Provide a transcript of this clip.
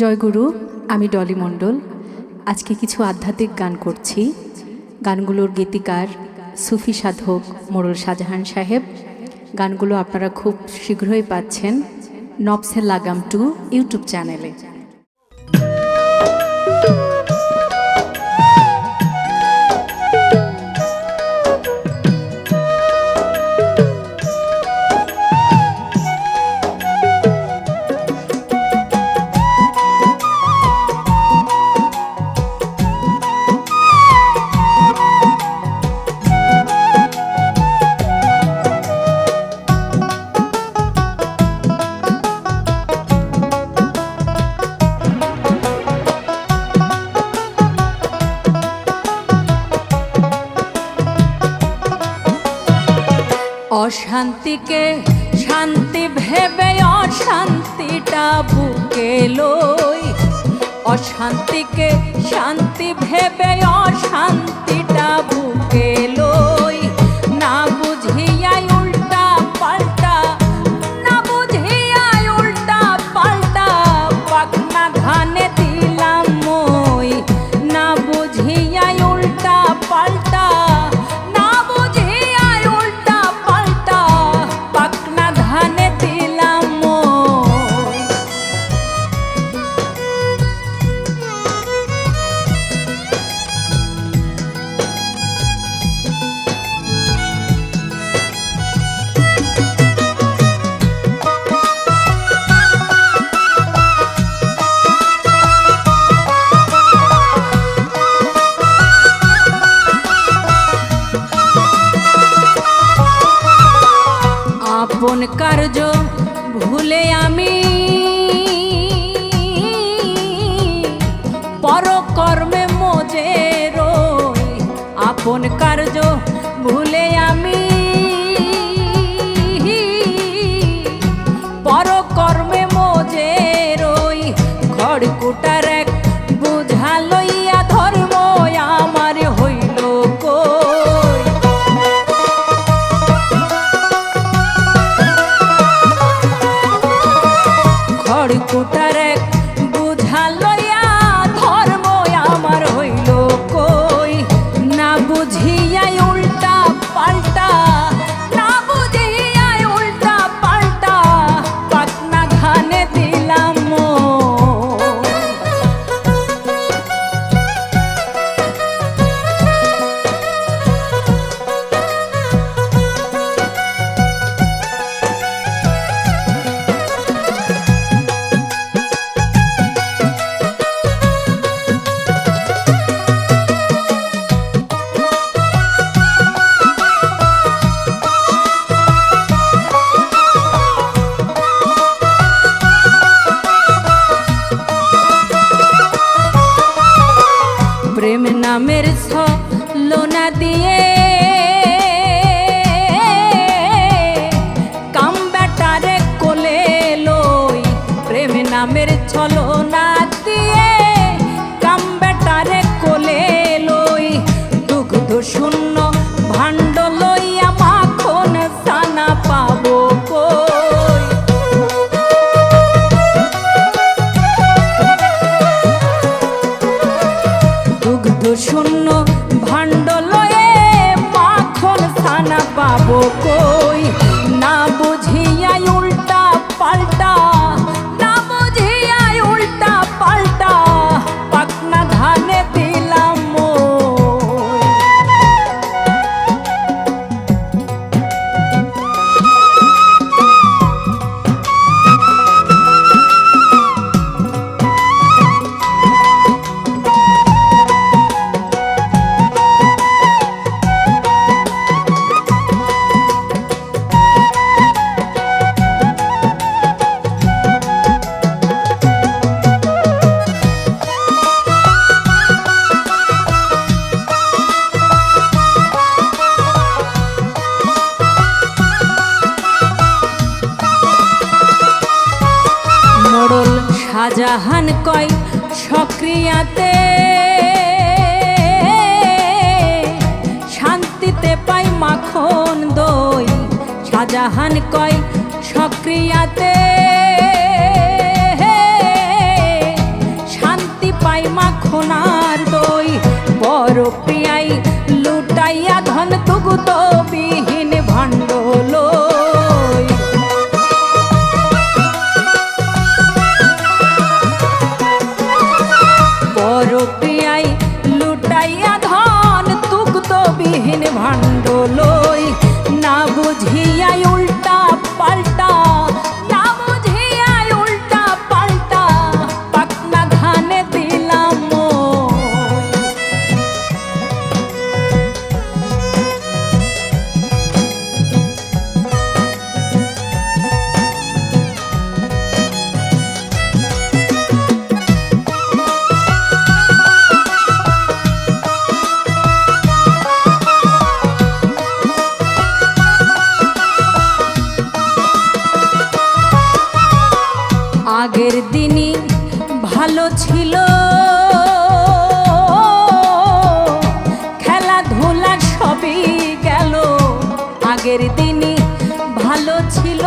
জয়গুরু আমি ডলি মণ্ডল। আজকে কিছু আধ্যাত্মিক গান করছি। গানগুলোর গীতিকার সুফি সাধক মোরল শাহজাহান সাহেব। গানগুলো আপনারা খুব শীঘ্রই পাচ্ছেন নবসের লাগাম টু ইউটিউব চ্যানেলে। অশান্তিকে শান্তি ভেবে অশান্তিটা বুকে লই। অশান্তিকে শান্তি ভেবে অশান্তিটা আপন কার্য ভুলে আমি। পরকর্মে মজে রই আপন কার্য নামের লোনা দিয়ে দুগ্ধ শূন্য জাহান কয় সক্রিয়াতে। শান্তিতে পাই মাখন দই, শাহজাহান কয় সক্রিয়াতে। শান্তি পাই মাখনার দই, বড় প্রিয়াই লুটাইয়া ধন তুগুতো আগের দিনই ভালো ছিল। খেলাধুলা সবই গেল আগের দিনই ভালো ছিল।